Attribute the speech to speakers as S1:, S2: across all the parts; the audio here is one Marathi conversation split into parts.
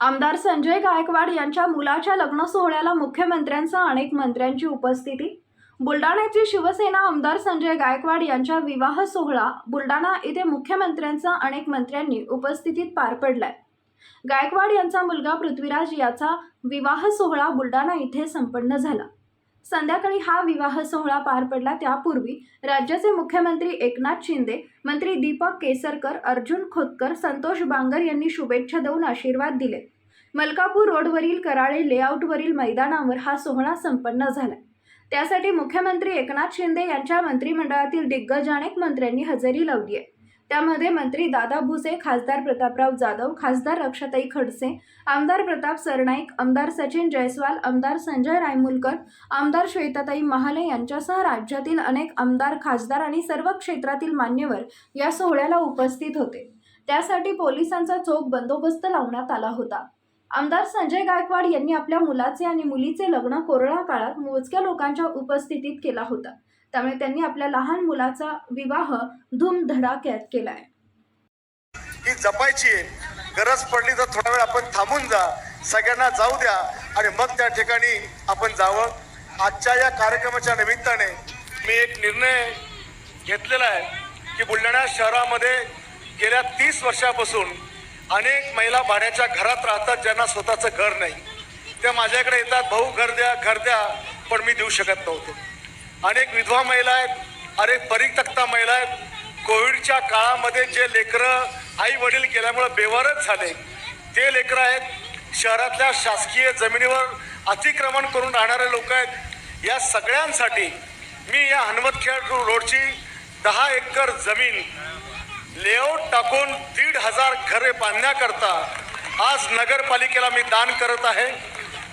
S1: आमदार संजय गायकवाड यांच्या मुलाच्या लग्न सोहळ्याला मुख्यमंत्र्यांसह अनेक मंत्र्यांची उपस्थिती. बुलडाण्याचे शिवसेना आमदार संजय गायकवाड यांच्या विवाह सोहळा बुलडाणा येथे मुख्यमंत्र्यांसह अनेक मंत्र्यांनी उपस्थितीत पार पडलाय. गायकवाड यांचा मुलगा पृथ्वीराज याचा विवाह सोहळा बुलडाणा इथे संपन्न झाला. संध्याकाळी हा विवाह सोहळा पार पडला. त्यापूर्वी राज्याचे मुख्यमंत्री एकनाथ शिंदे मंत्री दीपक केसरकर अर्जुन खोतकर संतोष बांगर यांनी शुभेच्छा देऊन आशीर्वाद दिले. मलकापूर रोडवरील कराळे लेआउटवरील मैदानावर हा सोहळा संपन्न झाला. त्यासाठी मुख्यमंत्री एकनाथ शिंदे यांच्या मंत्रिमंडळातील दिग्गज अनेक मंत्र्यांनी हजेरी लावली आहे. त्यामध्ये मंत्री दादा भुसे खासदार प्रतापराव जाधव खासदार रक्षाताई खडसे आमदार प्रताप सरनाईक आमदार सचिन जयस्वाल आमदार संजय रायमुलकर आमदार श्वेताताई महाले यांच्यासह राज्यातील अनेक आमदार खासदार आणि सर्व क्षेत्रातील मान्यवर या सोहळ्याला उपस्थित होते. त्यासाठी पोलिसांचा चोख बंदोबस्त लावण्यात आला होता. आमदार संजय गायकवाड यांनी आपल्या मुलाचे आणि मुलीचे लग्न कोरोना काळात मोजक्या लोकांच्या उपस्थितीत केला होता. त्यामुळे त्यांनी आपल्या लहान मुलाचा विवाह धूमधडाक्यात केलाय
S2: ही जपायची आहे गरज पडली तर थोडा वेळ आपण थांबून जा. सगळ्यांना जाऊ द्या आणि मग त्या ठिकाणी आपण जावं. आजच्या या कार्यक्रमाच्या निमित्ताने मी एक निर्णय घेतलेला आहे की बुलढाणा शहरामध्ये गेल्या तीस वर्षापासून अनेक महिला भाड्याच्या घरात राहतात ज्यांना स्वतःचं घर नाही. त्या माझ्याकडे येतात भाऊ घर द्या घर द्या पण मी देऊ शकत नव्हतो. अनेक विधवा महिला आहेत अनेक परितक्ता महिला आहेत. कोविडच्या काळामध्ये जे लेकरं आई वडील गेल्यामुळे बेवारच झाले ते लेकरं आहेत. शहरातल्या शासकीय जमिनीवर अतिक्रमण करून राहणारे लोक आहेत. या सगळ्यांसाठी मी या हनुमतखेड रोडची दहा एकर जमीन लेआउट टाकून दीड हजार घरे बांधण्याकरता आज नगरपालिकेला मी दान करत आहे.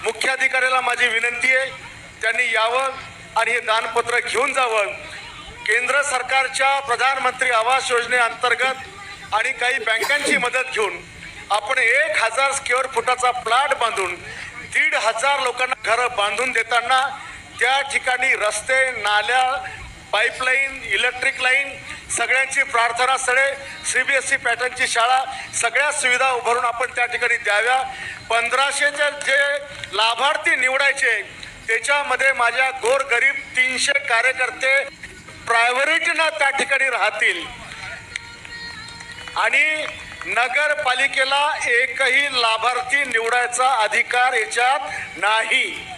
S2: मुख्याधिकाऱ्याला माझी विनंती आहे त्यांनी यावं. आणि हे दानपत्र घेऊन जावं. केंद्र सरकारच्या प्रधानमंत्री आवास योजनेअंतर्गत आणि काही बँकांची मदत घेऊन आपण एक हजार स्क्वेअर फुटाचा प्लॉट बांधून दीड हजार लोकांना घरं बांधून देताना त्या ठिकाणी रस्ते नाल्या पाईपलाईन इलेक्ट्रिक लाईन सगळ्यांची प्रार्थना स्थळे सी बी एस ई पॅटर्नची शाळा सगळ्या सुविधा उभारून आपण त्या ठिकाणी द्याव्या. पंधराशेचे जे लाभार्थी निवडायचे त्याच्यामध्ये माझ्या गोरगरीब तीनशे कार्यकर्ते प्रायोरिटीनं त्या ठिकाणी राहतील. आणि नगरपालिकेला एकही लाभार्थी निवडायचा अधिकार याच्यात नाही.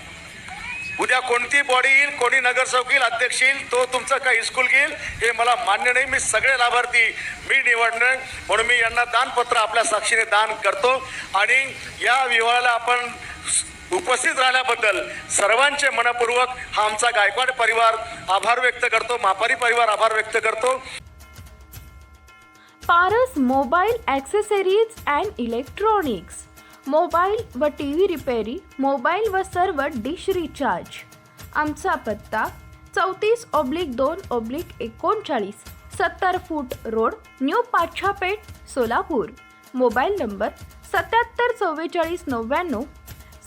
S2: उद्या कोणती बॉडी येईल कोणी नगरसेवक येईल अध्यक्ष येईल तो तुमचं काही स्कूल घेईल हे मला मान्य नाही. मी सगळे लाभार्थी मी निवडणार म्हणून मी यांना दानपत्र आपल्या साक्षीने दान करतो. आणि या विवाहाला आपण उपस्थित राहिल्याबद्दल सर्वांचे मनपूर्वक हा आमचा गायकवाड परिवार आभार व्यक्त करतो मापारी परिवार आभार व्यक्त करतो.
S1: Paras mobile accessories and electronics. Mobile व टी व्ही रिपेरी मोबाईल व सर्व डिश रिचार्ज. आमचा पत्ता चौतीस ऑब्लिक दोन ऑब्लिक एकोणचाळीस सत्तर foot road new Pachhapeth Solapur. Mobile number सत्याहत्तर चव्वेचाळीस नव्याण्णव